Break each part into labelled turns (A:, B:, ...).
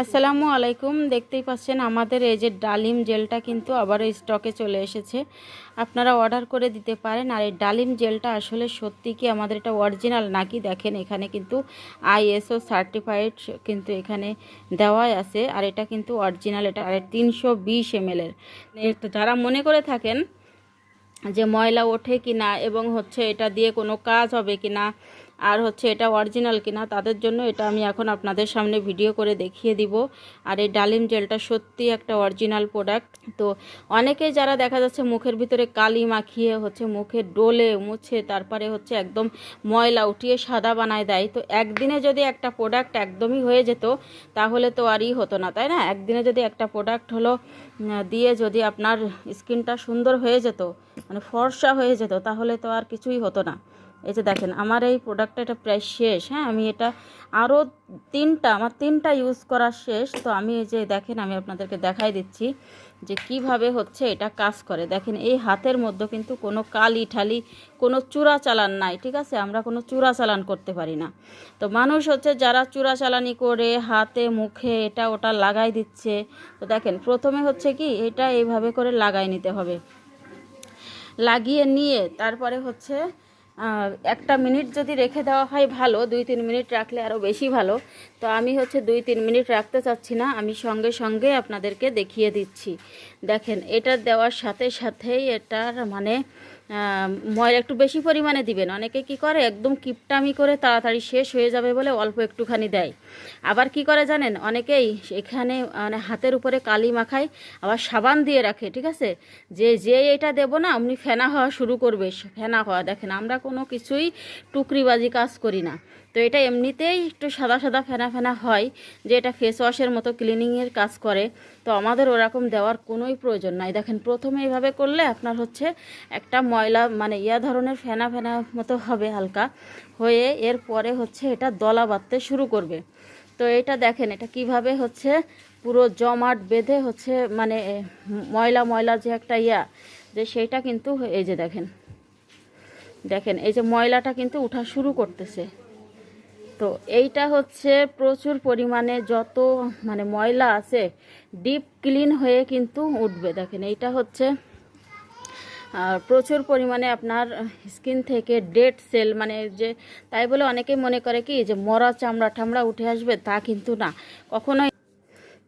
A: আসসালামু আলাইকুম। দেখতেই পাচ্ছেন আমাদের এই যে ডালিম জেলটা কিন্তু আবারও স্টকে চলে এসেছে। আপনারা অর্ডার করে দিতে পারেন। আর এই ডালিম জেলটা আসলে সত্যি কি আমাদের এটা অরিজিনাল নাকি? দেখেন এখানে কিন্তু আইএসও সার্টিফাইড কিন্তু এখানে দেওয়াই আছে। আর এটা কিন্তু অরিজিনাল, এটা আর তিনশো বিশ এমএলের যারা মনে করে থাকেন যে ময়লা ওঠে কি না এবং হচ্ছে এটা দিয়ে কোনো কাজ হবে কি না আর হচ্ছে এটা অরিজিনাল কিনা, তাদের জন্য এটা আমি এখন আপনাদের সামনে ভিডিও করে দেখিয়ে দিব। আর এই ডালিম জেলটা সত্যি একটা অরিজিনাল প্রোডাক্ট তো অনেকে যারা দেখা যাচ্ছে মুখের ভিতরে কালি মাখিয়ে হচ্ছে মুখে ডোলে মুছে, তারপরে হচ্ছে একদম ময়লা উঠিয়ে সাদা বানায় দেয়, তো একদিনে যদি একটা প্রোডাক্ট একদমই হয়ে যেত, তাহলে তো আরই হতো না, তাই না? একদিনে যদি একটা প্রোডাক্ট হলো দিয়ে যদি আপনার স্কিনটা সুন্দর হয়ে যেত মানে ফর্সা হয়ে যেত, তাহলে তো আর কিছুই হতো না। এই যে দেখেন, আমার এই প্রোডাক্টটা এটা প্রায় শেষ। হ্যাঁ আমি এটা আরও তিনটা, আমার তিনটা ইউজ করা শেষ। তো আমি এই যে দেখেন, আমি আপনাদেরকে দেখাই দিচ্ছি যে কীভাবে হচ্ছে এটা কাজ করে। দেখেন, এই হাতের মধ্যে কিন্তু কোনো কালি ঠালি, কোনো চূড়া চালান নাই, ঠিক আছে? আমরা কোনো চূড়া চালান করতে পারি না। তো মানুষ হচ্ছে যারা চূড়া চালানি করে, হাতে, মুখে এটা ওটা লাগাই দিচ্ছে। তো দেখেন, প্রথমে হচ্ছে কি, এটা এইভাবে করে লাগাই নিতে হবে। লাগিয়ে নিয়ে তারপরে হচ্ছে একটা মিনিট যদি রেখে দেওয়া হয় ভালো, দুই তিন মিনিট রাখলে আরও বেশি ভালো। তো আমি হচ্ছে দুই তিন মিনিট রাখতে চাচ্ছি না, আমি সঙ্গে সঙ্গে আপনাদেরকে দেখিয়ে দিচ্ছি। দেখেন, এটা দেওয়ার সাথে সাথেই এটার মানে ময়লা একটু বেশি পরিমাণে দিবেন। অনেকে কি করে, একদম কিপটামি করে তাড়াতাড়ি শেষ হয়ে যাবে বলে অল্প একটুখানি দেয়। আবার কি করে জানেন, অনেকেই এখানে মানে হাতের উপরে কালি মাখায়, আবার সাবান দিয়ে রাখে, ঠিক আছে? যে যে এটা দেব না, অমনি ফেনা হওয়া শুরু করবে। ফেনা হওয়া, দেখেন, আমরা কোনো কিছুই টুকরিবাজি কাজ করি না। তো এটা এমনিতেই একটু সাদা সাদা ফেনা ফেনা হয় যে এটা ফেস ওয়াশের মতো ক্লিনিংয়ের কাজ করে। তো আমাদের ওরকম দেওয়ার কোনোই প্রয়োজন নাই। দেখেন, প্রথমে এইভাবে করলে আপনার হচ্ছে একটা ময়লা মানে ইয়া ধরনের ফেনা ফেনা মতো হবে হালকা, হয়ে এরপরে হচ্ছে এটা দলা বাঁধতে শুরু করবে। তো এটা দেখেন, এটা কীভাবে হচ্ছে পুরো জমাট বেঁধে হচ্ছে মানে ময়লা ময়লা যে একটা ইয়া, যে সেইটা কিন্তু এই যে দেখেন দেখেন, এই যে ময়লাটা কিন্তু উঠা শুরু করতেছে। তো এইটা হচ্ছে প্রচুর পরিমাণে যত মানে ময়লা আছে ডিপ ক্লিন হয়ে কিন্তু উঠবে। দেখেন, এইটা হচ্ছে প্রচুর পরিমাণে আপনার স্কিন থেকে ডেড সেল মানে যে, তাই বলে অনেকেই মনে করে কি, যে মরা চামড়া ঠামড়া উঠে আসবে তা কিন্তু না। কখনোই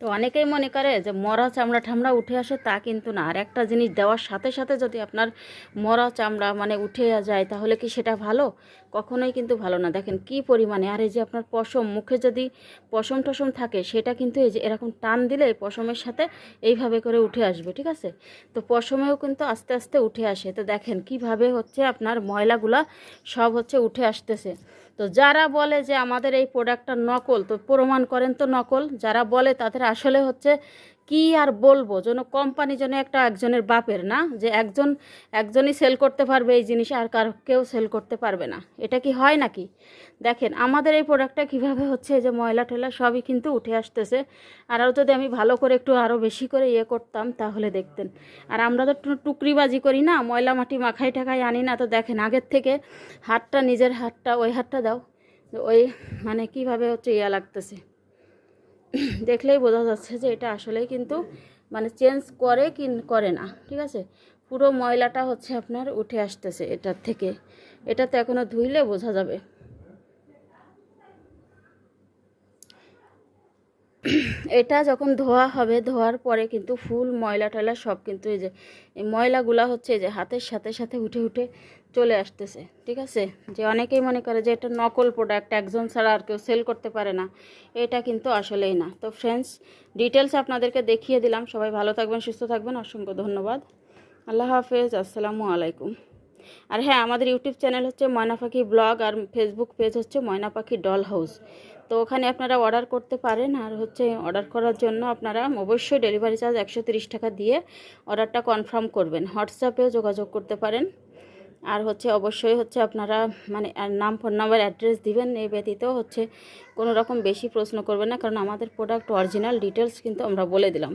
A: তো অনেকেই মনে করে যে মরা চামড়া ঠামড়া উঠে আসে তা কিন্তু না। আর একটা জিনিস দেওয়ার সাথে সাথে যদি আপনার মরা চামড়া মানে উঠে যায় তাহলে কি সেটা ভালো? কখনোই কিন্তু ভালো না। দেখেন কি পরিমাণে। আর এই যে আপনার পশম, মুখে যদি পশম টসম থাকে, সেটা কিন্তু এই যে এরকম টান দিলে পশমের সাথে এইভাবে করে উঠে আসবে, ঠিক আছে? তো পশমেও কিন্তু আস্তে আস্তে উঠে আসে। তো দেখেন কীভাবে হচ্ছে আপনার ময়লাগুলা সব হচ্ছে উঠে আসতেছে। তো যারা বলে যে আমাদের এই প্রোডাক্টটা নকল, তো প্রমাণ করেন তো নকল, যারা বলে তাদের আসলে হচ্ছে কি আর বলব? যেন কোম্পানি যেন একটা একজনের বাপের না, যে একজন, একজনই সেল করতে পারবে এই জিনিস আর কার কেউ সেল করতে পারবে না। এটা কি হয় নাকি? দেখেন, আমাদের এই প্রোডাক্টটা কীভাবে হচ্ছে যে ময়লা টয়লা সবই কিন্তু উঠে আসতেছে। আর আরও যদি আমি ভালো করে একটু আরও বেশি করে ইয়ে করতাম, তাহলে দেখতেন। আর আমরা তো টুকরিবাজি করি না, ময়লা মাটি মাখাই টাকাই আনি না। তো দেখেন, আগের থেকে হাতটা, নিজের হাতটা, ওই হাতটা দাও। ওই মানে কীভাবে হচ্ছে ইয়া লাগতেছে। দেখলেই বোঝা যাচ্ছে যে এটা আসলেই কিন্তু মানে চেঞ্জ করে কি করে না, ঠিক আছে? পুরো ময়লাটা হচ্ছে আপনার উঠে আসতেছে এটার থেকে। এটা তো এখনও ধুইলে বোঝা যাবে। এটা যখন ধোয়া হবে, ধোয়ার পরে কিন্তু ফুল ময়লা টয়লা সব কিন্তু এই যে ময়লাগুলা হচ্ছে যে হাতের সাথে সাথে উঠে উঠে চলে আসতেছে, ঠিক আছে? যে অনেকেই মনে করে যে এটা নকল প্রোডাক্ট একজন ছাড়া আর কেউ সেল করতে পারে না। এটা কিন্তু আসলেই না। তো ফ্রেন্ডস ডিটেলস আপনাদেরকে দেখিয়ে দিলাম। সবাই ভালো থাকবেন, সুস্থ থাকবেন। অসংখ্য ধন্যবাদ। আল্লাহ হাফেজ, আসসালামু আলাইকুম। আর হ্যাঁ আমাদের ইউটিউব চ্যানেল হচ্ছে ময়না পাখি ব্লগ, আর ফেসবুক পেজ হচ্ছে ময়না পাখি ডল হাউস তো ওখানে আপনারা অর্ডার করতে পারেন, আর হচ্ছে অর্ডার করার জন্য আপনারা অবশ্যই ডেলিভারি চার্জ একশো টাকা দিয়ে অর্ডারটা কনফার্ম করবেন। হোয়াটসঅ্যাপেও যোগাযোগ করতে পারেন। আর হচ্ছে অবশ্যই হচ্ছে আপনারা মানে নাম, ফোন নাম্বার, অ্যাড্রেস দিবেন এই ব্যতীত হচ্ছে কোনো রকম বেশি প্রশ্ন করবেন না, কারণ আমাদের প্রোডাক্ট অরিজিনাল ডিটেলস কিন্তু আমরা বলে দিলাম।